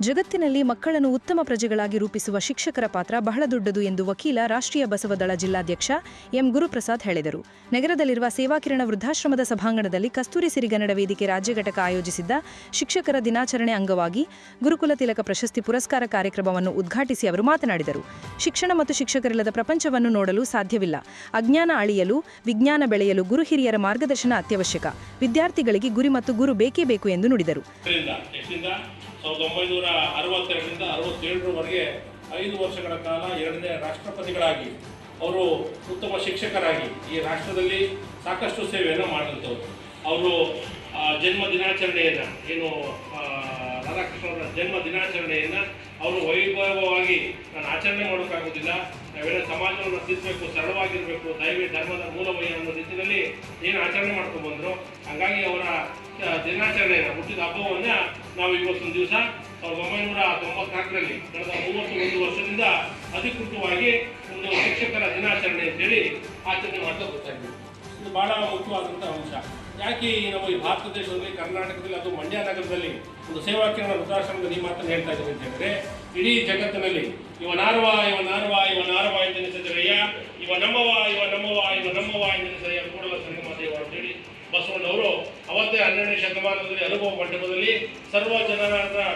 ಜಗತ್ತಿನಲ್ಲಿ ಮಕ್ಕಳನ್ನು ಉತ್ತಮ ಪ್ರಜೆಗಳಾಗಿ ರೂಪಿಸುವ ಶಿಕ್ಷಕರ ಪಾತ್ರ ಬಹಳ ದೊಡ್ಡದು ಎಂದು ವಕೀಲ, ರಾಷ್ಟ್ರೀಯ ಬಸವದಳ ಜಿಲ್ಲಾಧ್ಯಕ್ಷ ಎಂ. ಗುರುಪ್ರಸಾದ್ ಹೇಳಿದರು. ನಗರದಲ್ಲಿರುವ ಸೇವಾಕಿರಣ ವೃದ್ಧಾಶ್ರಮದ ಸಭಾಂಗಣದಲ್ಲಿ ಕಸ್ತೂರಿ ಸಿರಿಗನ್ನಡ ವೇದಿಕೆ ರಾಜ್ಯ ಘಟಕ ಆಯೋಜಿಸಿದ್ದ ಶಿಕ್ಷಕರ ದಿನಾಚರಣೆ ಅಂಗವಾಗಿ ಗುರುಕುಲ ತಿಲಕ ಪ್ರಶಸ್ತಿ ಪುರಸ್ಕಾರ ಕಾರ್ಯಕ್ರಮವನ್ನು ಉದ್ಘಾಟಿಸಿ ಅವರು ಮಾತನಾಡಿದರು. ಶಿಕ್ಷಣ ಮತ್ತು ಶಿಕ್ಷಕರಿಲ್ಲದ ಪ್ರಪಂಚವನ್ನು ನೋಡಲು ಸಾಧ್ಯವಿಲ್ಲ. ಅಜ್ಞಾನ ಅಳಿಯಲು, ವಿಜ್ಞಾನ ಬೆಳೆಯಲು ಗುರು ಹಿರಿಯರ ಮಾರ್ಗದರ್ಶನ ಅತ್ಯವಶ್ಯಕ. ವಿದ್ಯಾರ್ಥಿಗಳಿಗೆ ಗುರಿ ಮತ್ತು ಗುರು ಬೇಕೇ ಬೇಕು ಎಂದು ನುಡಿದರು. ಅರವತ್ತೆರಡರಿಂದ ಅರವತ್ತೇಳರವರೆಗೆ ಐದು ವರ್ಷಗಳ ಕಾಲ ಎರಡನೇ ರಾಷ್ಟ್ರಪತಿಗಳಾಗಿ, ಅವರು ಉತ್ತಮ ಶಿಕ್ಷಕರಾಗಿ ಈ ರಾಷ್ಟ್ರದಲ್ಲಿ ಸಾಕಷ್ಟು ಸೇವೆಯನ್ನು ಮಾಡಿದಂಥವ್ರು. ಅವರು ಜನ್ಮ ದಿನಾಚರಣೆಯನ್ನು, ಏನು ರಾಧಾಕೃಷ್ಣ ಜನ್ಮ ದಿನಾಚರಣೆಯನ್ನು ಅವರು ವೈಭವವಾಗಿ ನಾನು ಆಚರಣೆ ಮಾಡೋಕ್ಕಾಗೋದಿಲ್ಲ. ನಾವೆಲ್ಲ ಸಮಾಜವನ್ನು ತಿದ್ದಬೇಕು ಸರಳವಾಗಿರಬೇಕು, ದೈವ ಧರ್ಮದ ಮೂಲಮಯ ಅನ್ನೋ ರೀತಿಯಲ್ಲಿ ಏನು ಆಚರಣೆ ಮಾಡ್ಕೊಂಡು ಬಂದರು ಹಾಗಾಗಿ ಅವರ ದಿನಾಚರಣೆಯನ್ನು, ಹುಟ್ಟಿದ ಹಬ್ಬವನ್ನು ನಾವು ಇವತ್ತೊಂದು ದಿವಸ ಸಾವಿರದ ಒಂಬೈನೂರ ತೊಂಬತ್ನಾಲ್ಕರಲ್ಲಿ ಕಳೆದ ಮೂವತ್ತು ಒಂದು ವರ್ಷದಿಂದ ಅಧಿಕೃತವಾಗಿ ಒಂದು ಶಿಕ್ಷಕರ ದಿನಾಚರಣೆ ಅಂತೇಳಿ ಆಚರಣೆ ಮಾಡ್ತಾ ಗೊತ್ತಾಗಿದೆ ಇದು ಬಹಳ ಮುಖ್ಯವಾದಂಥ ಅಂಶ. ಯಾಕೆ ನಾವು ಈ ಭಾರತ ದೇಶದಲ್ಲಿ, ಕರ್ನಾಟಕದಲ್ಲಿ ಅದು ಮಂಡ್ಯ ನಗರದಲ್ಲಿ ಒಂದು ಸೇವಾ ಕೇಂದ್ರ ವೃದ್ಧಾಶ್ರಮದ ಈ ಮಾತನ್ನು ಹೇಳ್ತಾ ಇದ್ದೀನಿ ಅಂತ ಹೇಳಿದ್ರೆ, ಇಡೀ ಜಗತ್ತಿನಲ್ಲಿ ಇವ ನಾರವ, ಇವ ಅಂತ ನಮ್ಮವ ಇವ ನಮ್ಮವ ಇವ ನಮ್ಮವ ಎಂದೆನಿಸಯ್ಯ ಕೂಡಲ ಸಂಗಮ ದೇವ ಅಂತೇಳಿ ಬಸವಣ್ಣವರು ಅವತ್ತೇ ಹನ್ನೆರಡನೇ ಶತಮಾನದಲ್ಲಿ ಅನುಭವ ಮಂಟಪದಲ್ಲಿ ಸರ್ವ ಜನರ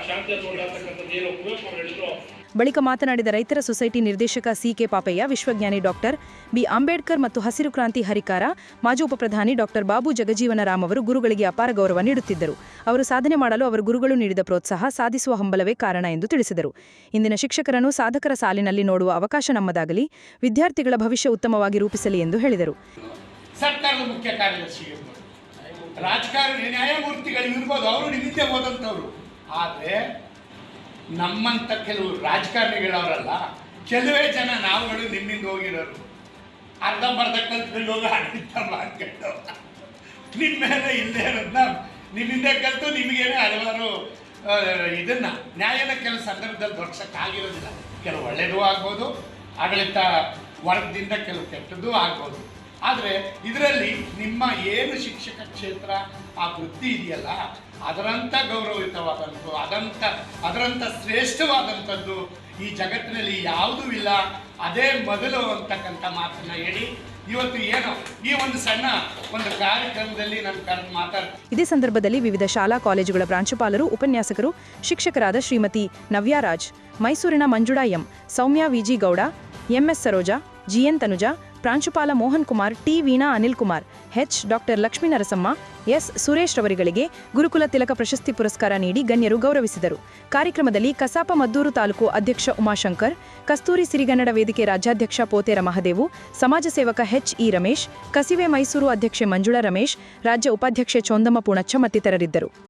ಶಾಂತಿಯ ತೋಟ ಅಂತಕ್ಕಂಥದ್ದು ಏನು ಕುವೆಂಪು ಅವರು ಹೇಳಿದ್ರು. ಬಳಿಕ ಮಾತನಾಡಿದ ರೈತರ ಸೊಸೈಟಿ ನಿರ್ದೇಶಕ ಸಿಕೆ ಪಾಪಯ್ಯ ವಿಶ್ವಜ್ಞಾನಿ ಡಾಕ್ಟರ್ ಬಿ ಅಂಬೇಡ್ಕರ್ ಮತ್ತು ಹಸಿರು ಕ್ರಾಂತಿ ಹರಿಕಾರ ಮಾಜಿ ಉಪಪ್ರಧಾನಿ ಡಾಕ್ಟರ್ ಬಾಬು ಜಗಜೀವನ ರಾಮ್ ಅವರು ಗುರುಗಳಿಗೆ ಅಪಾರ ಗೌರವ ನೀಡುತ್ತಿದ್ದರು. ಅವರು ಸಾಧನೆ ಮಾಡಲು ಅವರು ಗುರುಗಳು ನೀಡಿದ ಪ್ರೋತ್ಸಾಹ ಸಾಧಿಸುವ ಹಂಬಲವೇ ಕಾರಣ ಎಂದು ತಿಳಿಸಿದರು. ಇಂದಿನ ಶಿಕ್ಷಕರನ್ನು ಸಾಧಕರ ಸಾಲಿನಲ್ಲಿ ನೋಡುವ ಅವಕಾಶ ನಮ್ಮದಾಗಲಿ ವಿದ್ಯಾರ್ಥಿಗಳ ಭವಿಷ್ಯ ಉತ್ತಮವಾಗಿ ರೂಪಿಸಲಿ ಎಂದು ಹೇಳಿದರು. ಸರ್ಕಾರದ ಮುಖ್ಯ ಕಾರ್ಯದರ್ಶಿ ರಾಜಕಾರಣಿ ನ್ಯಾಯಮೂರ್ತಿಗಳು ಇರ್ಬೋದು, ಅವರು ನಿಮಿತ್ತೆ ಹೋದಂಥವ್ರು. ಆದರೆ ನಮ್ಮಂಥ ಕೆಲವು ರಾಜಕಾರಣಿಗಳವರಲ್ಲ, ಕೆಲವೇ ಜನ ನಾವುಗಳು ನಿಮ್ಮಿಂದ ಹೋಗಿರೋರು. ಅರ್ಧಂಬರ್ಧ ಕಲ್ತ್ಕೊಂಡು ಹೋಗಿ ಆಡಳಿತ ಮಾಡ್ಕೊಂಡು ನಿಮ್ಮ ಮೇಲೆ ಇಲ್ಲದೆ ಇರೋದನ್ನ ನಿಮ್ಮಿಂದ ಕಲಿತು ನಿಮಗೇನೆ ಹಲವಾರು ಇದನ್ನು ನ್ಯಾಯನ ಕೆಲವು ಸಂದರ್ಭದಲ್ಲಿ ದೊರಸಕ್ಕಾಗಿರೋದಿಲ್ಲ. ಕೆಲವು ಒಳ್ಳೆಯದು ಆಗ್ಬೋದು, ಆಡಳಿತ ವರ್ಗದಿಂದ ಕೆಲವು ಕೆಟ್ಟದ್ದು ಆಗ್ಬೋದು. ಆದರೆ ಇದರಲ್ಲಿ ನಿಮ್ಮ ಏನು ಶಿಕ್ಷಕ ಕ್ಷೇತ್ರ ಆ ವೃತ್ತಿ ಇದೆಯಲ್ಲ ಅದರಂಥ ಗೌರವಿತವಾದಂಥದ್ದು ಅದಂಥ ಅದರಂಥ ಶ್ರೇಷ್ಠವಾದಂಥದ್ದು ಈ ಜಗತ್ತಿನಲ್ಲಿ ಯಾವುದೂ ಇಲ್ಲ. ಅದೇ ಮೊದಲು ಅಂತಕ್ಕಂಥ ಮಾತನ್ನ ಹೇಳಿ. ಇವತ್ತು ಏನು, ಈ ಒಂದು ಸಣ್ಣ ಒಂದು ಕಾರ್ಯಕ್ರಮದಲ್ಲಿ ನಾನು ಇದೇ ಸಂದರ್ಭದಲ್ಲಿ ವಿವಿಧ ಶಾಲಾ ಕಾಲೇಜುಗಳ ಪ್ರಾಂಶುಪಾಲರು, ಉಪನ್ಯಾಸಕರು, ಶಿಕ್ಷಕರಾದ ಶ್ರೀಮತಿ ನವ್ಯಾರಾಜ್ ಮೈಸೂರಿನ Manjula M, Soumya VG Gowda MS Saroja GN Tanuja ಪ್ರಾಂಶುಪಾಲ Mohan Kumar, T. Veena Anil Kumar H doctor Lakshmi Narasamma S. Suresh ರವರಿಗಳಿಗೆ ಗುರುಕುಲ ತಿಲಕ ಪ್ರಶಸ್ತಿ ಪುರಸ್ಕಾರ ನೀಡಿ ಗಣ್ಯರು ಗೌರವಿಸಿದರು. ಕಾರ್ಯಕ್ರಮದಲ್ಲಿ ಕಸಾಪ ಮದ್ದೂರು ತಾಲೂಕು ಅಧ್ಯಕ್ಷ ಉಮಾಶಂಕರ್, ಕಸ್ತೂರಿ ಸಿರಿಗನ್ನಡ ವೇದಿಕೆ ರಾಜ್ಯಾಧ್ಯಕ್ಷ ಪೋತೇರ ಮಹದೇವು, ಸಮಾಜ ಸೇವಕ ಹೆಚ್ ಇ. ರಮೇಶ್, ಕಸಿವೆ ಮೈಸೂರು ಅಧ್ಯಕ್ಷೆ ಮಂಜುಳಾ ರಮೇಶ್, ರಾಜ್ಯ ಉಪಾಧ್ಯಕ್ಷೆ ಚೋಂದಮ್ಮ ಪೂಣಚ್ಚ ಮತ್ತಿತರರಿದ್ದರು.